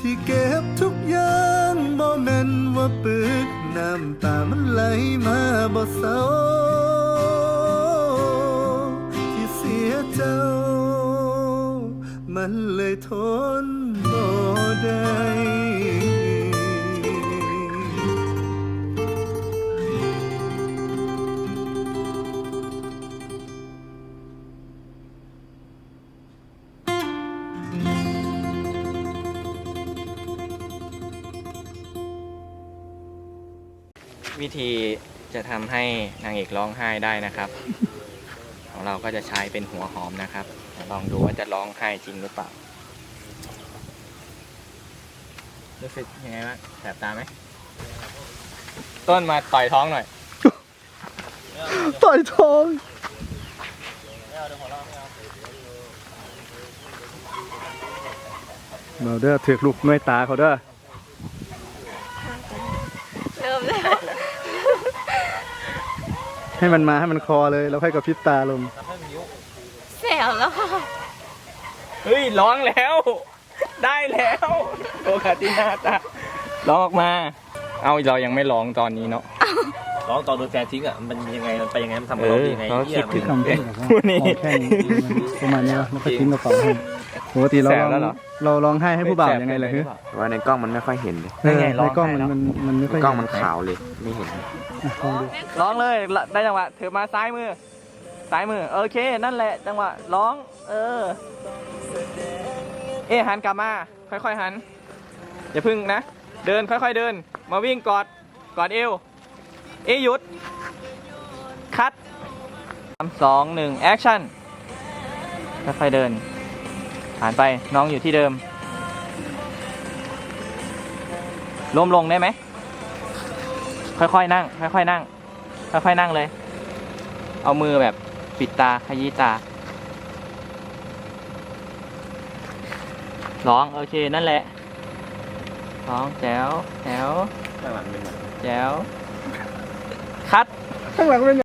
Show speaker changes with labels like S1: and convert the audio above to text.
S1: ที่เก็บทุกอย่างบ่แม่นว่าปึกน้ำตามันไหลมาบ่เศร้าที่เสียเจ้า มันเลยทนบ่ได้
S2: วิธีจะทำให้นางเอกร้องไห้ได้นะครับ ของเราก็จะใช้เป็นหัวหอมนะครับเดี๋ยวลองดูว่าจะร้องไห้จริงหรือเปล่า รู้สึกยังไงบ้างแสบตาไหม ต้นมาต่อยท้องหน่อย
S1: ต่อยท้องเราเด้อถือกลูกน้อยตาเขาเด้อ
S3: เริ่มแล้ว
S1: ให้มันมาให้มันคอเลยแล้วค่อยกับพริบตาลง
S3: แสบแล้วค่ะ
S2: เฮ้ยร้องแล้ว ได้แล้วโอกาตินาตาร้องออกมา เอาเรายังไม่ร้องตอนนี้เนาะ
S4: ร้องตอนโดนแฟนทิ้งอะมันยังไงมันไปยังไงมันทำกับเราได้ยังไง
S2: เออเขาคิดถึง
S1: คำพูดแบบว่า
S2: พูดนี่
S1: ขอแค่นี้ประมาณนี้วะแล้วก็ทิ้งกระเป๋าให้ปกติเรา
S2: แส
S1: ร้
S2: บ
S1: อง
S2: แล้วเหรอ
S1: เราร้องไห้ให้ผู้บ่าวยังไงเลยฮึ
S5: ว่าในกล้องมันไม่ค่อยเห็นเลย
S1: เออ
S2: ไงร้
S1: ใน
S2: อง
S1: กล้อง
S2: ไห้
S1: มัน
S2: แล้ว
S1: มันมันไม่ค่อย
S5: กล้องมันขาวเลยไม่เห็น
S1: อะลองดู
S2: ร้องเลยได้จังหวะถือมาซ้ายมือ ซ้ายมือ โอเค นั่นแหละ จังหวะร้อง เออ เอะหันกลับมา ค่อยๆหัน อย่าพึ่งนะ เดินค่อยๆเดิน มาวิ่งกอด กอดเอว เอะหยุด คัดสามสองหนึ่งแอคชั่นค่อยๆเดิน ผ่านไปน้องอยู่ที่เดิมล้มลงได้ไหม ค่อยๆนั่ง ค่อยๆนั่ง ค่อยๆนั่งเลย เอามือแบบปิดตาขยี้ตา ร้อง โอเค นั่นแหละ ร้องแจ๋วแจ๋วแจ๋ว คัด
S1: ข้างหลังเป็น